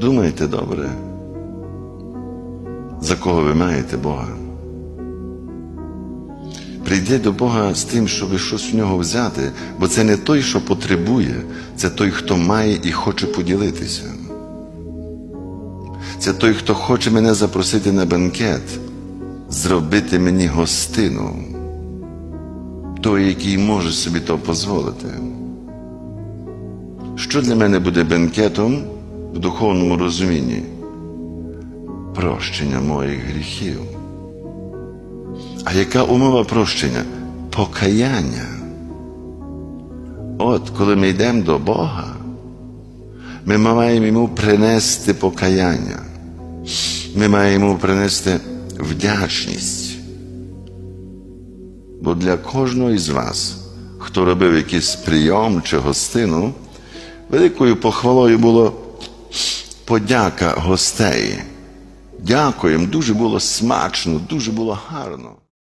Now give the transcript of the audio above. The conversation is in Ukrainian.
Думайте добре, за кого ви маєте Бога. Прийди до Бога з тим, щоб щось в нього взяти, бо це не той, що потребує, це той, хто має і хоче поділитися. Це той, хто хоче мене запросити на бенкет, зробити мені гостину, той, який може собі то дозволити. Що для мене буде бенкетом в духовному розумінні? Прощення моїх гріхів. А яка умова прощення? Покаяння. От коли ми йдемо до Бога, ми маємо йому принести покаяння. Ми маємо принести вдячність. Бо для кожного із вас, хто робив якийсь прийом чи гостину, великою похвалою було подяка гостей. Дякуємо, дуже було смачно, дуже було гарно.